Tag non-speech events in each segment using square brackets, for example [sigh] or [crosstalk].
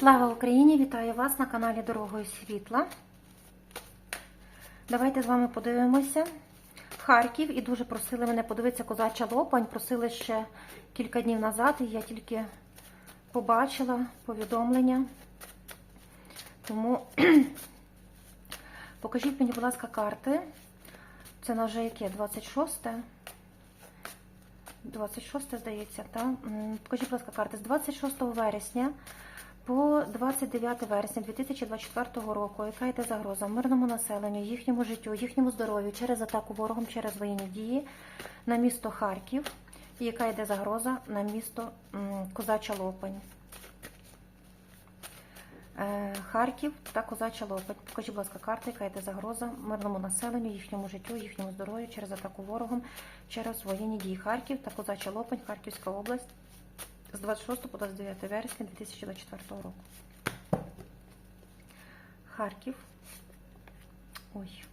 Слава Україні! Вітаю вас на каналі Дорогою Світла. Давайте з вами подивимося. Харків і дуже просили мене подивитися козача Лопань. Просили ще кілька днів назад, і я тільки побачила повідомлення. Тому [clears throat] покажіть мені, будь ласка, карти. Це на вже яке? 26? 26, здається, так? Покажіть, будь ласка, карти з 26 вересня по 29 вересня 2024 року, яка йде загроза мирному населенню, їхньому життю, їхньому здоров'ю через атаку ворогом, через воєнні дії на місто Харків, і яка йде загроза на місто Козача Лопань. Е, Харків та Козача Лопать. Покажіть, будь ласка, карта, яка йде загроза мирному населенню, їхньому життю, їхньому здоров'ю через атаку ворогом, через воєнні дії Харків та Козача Лопань, Харківська область з 26 по 29 вересня 2024 року. Харків. Ой.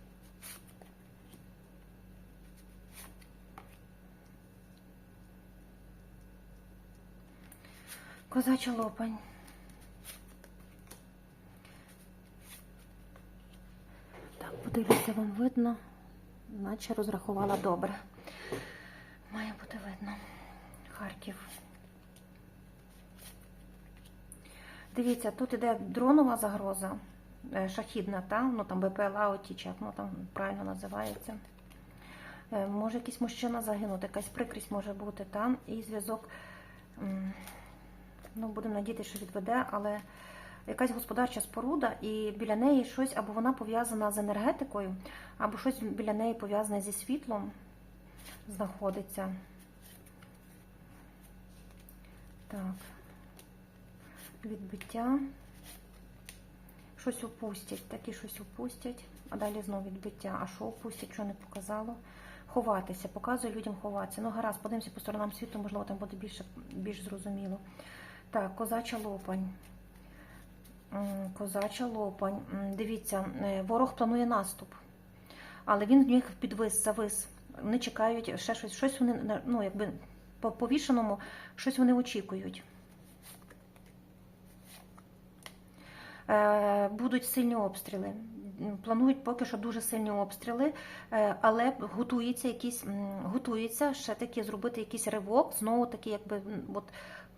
Козача Лопань. Так, подивіться, вам видно, наче розрахувала добре. Має бути видно. Харків. Дивіться, тут іде дронова загроза, е, шахідна, та? ну там БПЛА оті, чи як ну, там правильно називається. Е, Може якийсь мужчина загинути, якась прикрість може бути там. І зв'язок, ну будемо надіятися, що відведе, але якась господарча споруда, і біля неї щось, або вона пов'язана з енергетикою, або щось біля неї пов'язане зі світлом знаходиться. Так. Відбиття. Щось опустять, такі щось опустять, а далі знову відбиття. А що опустять, що не показало? Ховатися, показує людям ховатися. Ну, гаразд, подивимося по сторонам світу, можливо, там буде більше, більш зрозуміло. Так, козача лопань. Козача лопань. Дивіться, е, ворог планує наступ, але він в них підвис, завис. Вони чекають ще щось, щось вони, ну, якби по повішеному, щось вони очікують. Будуть сильні обстріли. Планують поки що дуже сильні обстріли, е, але готується якісь готується ще таки зробити якийсь ривок, знову таки, якби от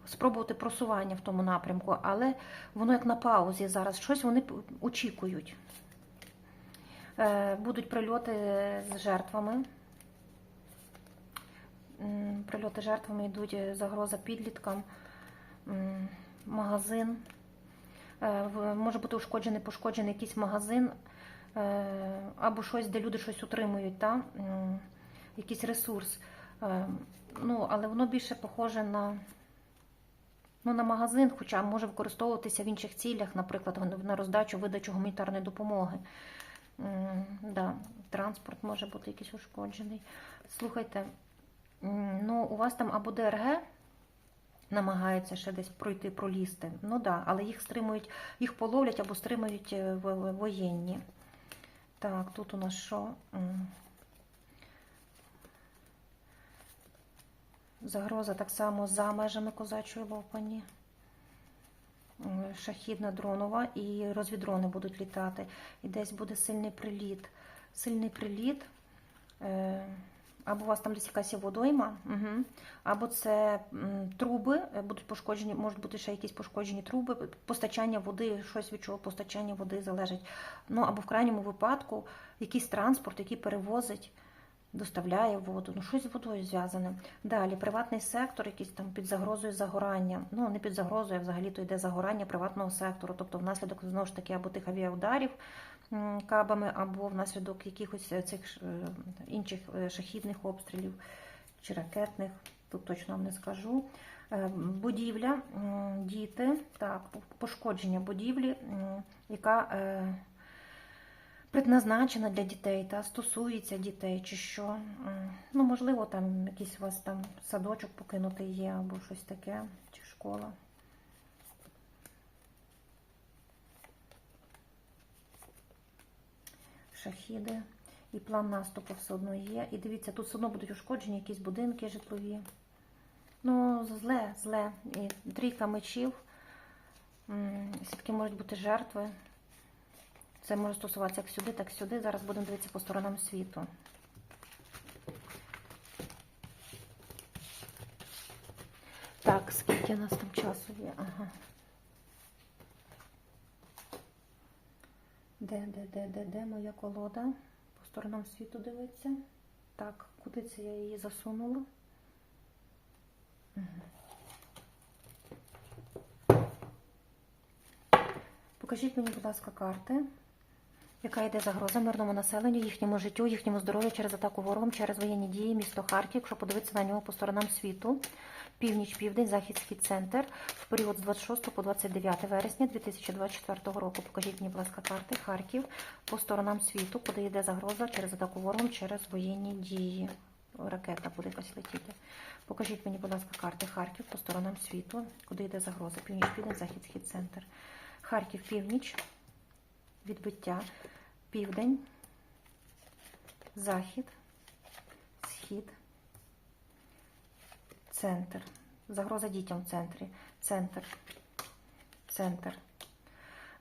спробувати просування в тому напрямку, але воно як на паузі зараз. Щось вони очікують. Е, Будуть прильоти з жертвами. Прильоти жертвами йдуть е, загроза підліткам, магазин. Е, Може бути ушкоджений, пошкоджений якийсь магазин е, або щось, де люди щось отримують, та? якийсь ресурс. Е, Ну, але воно більше похоже на, ну, на магазин, хоча може використовуватися в інших цілях, наприклад, на роздачу, видачу гуманітарної допомоги. Да, транспорт може бути якийсь ушкоджений. Слухайте, ну, у вас там або ДРГ намагаються ще десь пройти, пролізти. Ну да, але їх стримують, їх половлять або стримують е, воєнні. Так, тут у нас що? Загроза так само за межами козачої лопані. Шахідна дронова і розвідрони будуть літати. І десь буде сильний приліт. Сильний приліт. Або у вас там десь якась водойма, угу. або це м, труби е, будуть пошкоджені, можуть бути ще якісь пошкоджені труби, постачання води, щось від чого постачання води залежить. Ну або в крайньому випадку якийсь транспорт, який перевозить, доставляє воду, ну щось з водою зв'язане. Далі приватний сектор, якийсь там під загрозою загорання. Ну не під загрозою, а взагалі то йде загорання приватного сектору, тобто внаслідок знову ж таки або тих авіаударів кабами, або внаслідок якихось е, цих е, інших е, шахідних обстрілів чи ракетних, тут точно вам не скажу. Будівля, діти, так, пошкодження будівлі, яка предназначена для дітей та стосується дітей, чи що. Ну, можливо, там якийсь у вас там садочок покинутий є, або щось таке, чи школа. Шахіди. І план наступу все одно є. І дивіться, тут все одно будуть ушкоджені якісь будинки житлові. Ну, зле, зле. І трійка мечів. Все-таки можуть бути жертви. Це може стосуватися як сюди, так сюди. Зараз будемо дивитися по сторонам світу. Так, скільки у нас там часу є? Ага. Де, де, де, де, де моя колода? По сторонам світу дивиться. Так, куди це я її засунула? Покажіть мені, будь ласка, карти. Яка йде загроза мирному населенню, їхньому життю, їхньому здоров'ю через атаку ворогом, через воєнні дії, місто Харків, якщо подивитися на нього по сторонам світу, північ, південь, захід, схід, центр, в період з 26 по 29 вересня 2024 року. Покажіть мені, будь ласка, карти Харків по сторонам світу, куди йде загроза через атаку ворогом, через воєнні дії. Ракета буде якась летіти. Покажіть мені, будь ласка, карти Харків по сторонам світу, куди йде загроза. Північ, південь, захід, схід, центр. Харків, північ, відбиття, південь, захід, схід, центр. Загроза дітям в центрі. Центр. Центр.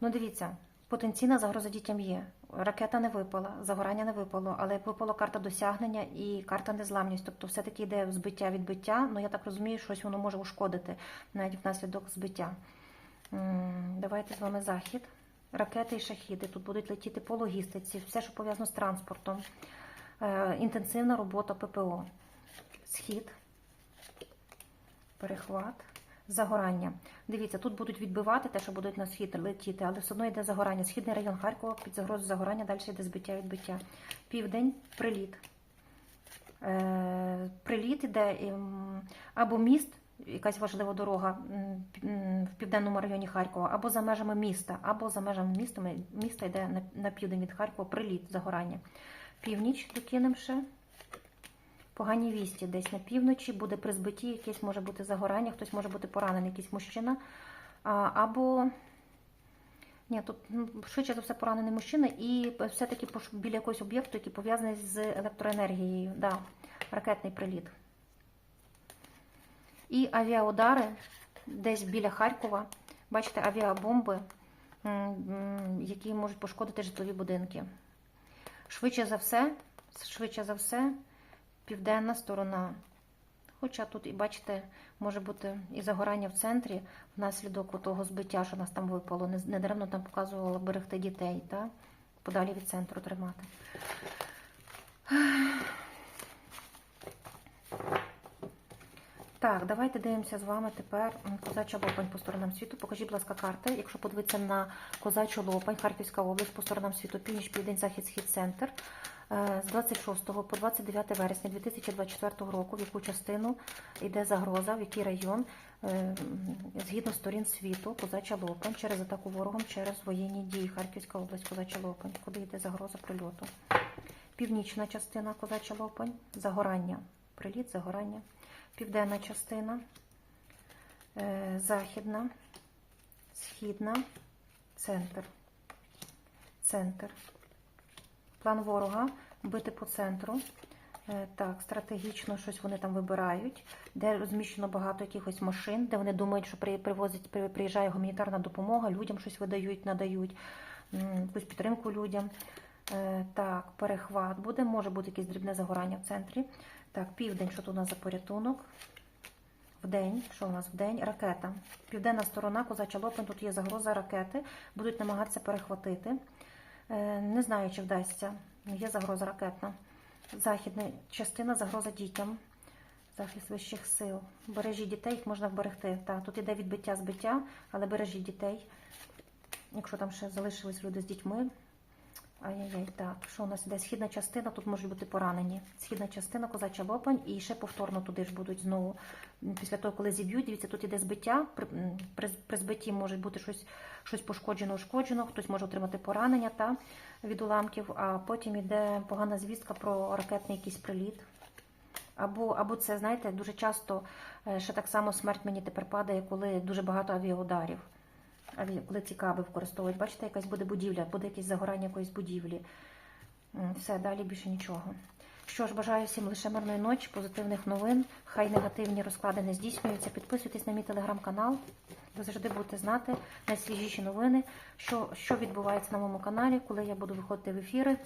Ну, дивіться, потенційна загроза дітям є. Ракета не випала, загорання не випало, але випала карта досягнення і карта незламність. Тобто все-таки йде збиття відбиття. Ну, я так розумію, щось воно може ушкодити навіть внаслідок збиття. Давайте з вами захід. Ракети і шахіди. Тут будуть летіти по логістиці, все, що пов'язано з транспортом. Е, інтенсивна робота ППО. Схід, перехват, загорання. Dивіться, тут будуть відбивати те, що будуть на схід летіти, але все одно йде загорання. Східний район Харкова під загрозою загорання, далі йде збиття відбиття. Південь приліт. Е, приліт іде ем, або міст, якась важлива дорога в південному районі Харкова, або за межами міста, або за межами міста, міста йде на південь від Харкова приліт, загорання. Північ докинемо ще. Погані вісті десь на півночі, буде при збитті, якесь може бути загорання, хтось може бути поранений, якийсь мужчина. А, або ні, тут ну, швидше за все поранений мужчина, і все-таки біля якогось об'єкту, який пов'язаний з електроенергією. Да, ракетний приліт. І авіаудари десь біля Харкова. Бачите, авіабомби, які можуть пошкодити житлові будинки. Швидше за все, швидше за все, південна сторона. Хоча тут, і бачите, може бути і загорання в центрі внаслідок того збиття, що нас там випало. Не, не там показувало берегти дітей, та? подалі від центру тримати. Так, давайте дивимося з вами тепер козача лопань по сторонам світу. Покажіть, будь ласка, карти. Якщо подивитися на козачу лопань, Харківська область по сторонам світу, північ, південь, захід, схід, центр. Е, З 26 по 29 вересня 2024 року, в яку частину йде загроза, в який район, е, згідно сторін світу, козача лопань, через атаку ворогом, через воєнні дії, Харківська область, козача лопань, куди йде загроза прильоту. Північна частина козача лопань, загорання, приліт, загорання. Південна частина, е, західна, східна, центр. Центр. План ворога бити по центру. Е, Так, стратегічно щось вони там вибирають, де розміщено багато якихось машин, де вони думають, що привозить, приїжджає гуманітарна допомога, людям щось видають, надають, якусь підтримку людям. Е, Так, перехват буде, може бути якесь дрібне загорання в центрі. Так, південь, що тут у нас за порятунок? Вдень, що у нас вдень? Ракета. Південна сторона, козача лопань, тут є загроза ракети, будуть намагатися перехватити. Е, Не знаю, чи вдасться. Ну, Є загроза ракетна. Західна частина загроза дітям. Захист вищих сил. Бережіть дітей, їх можна вберегти. Так, тут іде відбиття збиття, але бережіть дітей. Якщо там ще залишились люди з дітьми. Ай-яй-яй, так. Що у нас іде? Східна частина, тут можуть бути поранені. Східна частина, козача лопань, і ще повторно туди ж будуть знову. Після того, коли зіб'ють, дивіться, тут іде збиття. При, при, при збитті може бути щось, щось пошкоджено, ушкоджено, хтось може отримати поранення та, від уламків, а потім іде погана звістка про ракетний якийсь приліт. Або, або це, знаєте, дуже часто е, ще так само смерть мені тепер падає, коли дуже багато авіаударів. Аві- Коли ці каби використовують, бачите, якась буде будівля, буде якесь загорання якоїсь будівлі. Все, далі більше нічого. Що ж, бажаю всім лише мирної ночі, позитивних новин. Хай негативні розклади не здійснюються. Підписуйтесь на мій телеграм-канал. Ви завжди будете знати найсвіжіші новини, що, що відбувається на моєму каналі, коли я буду виходити в ефіри.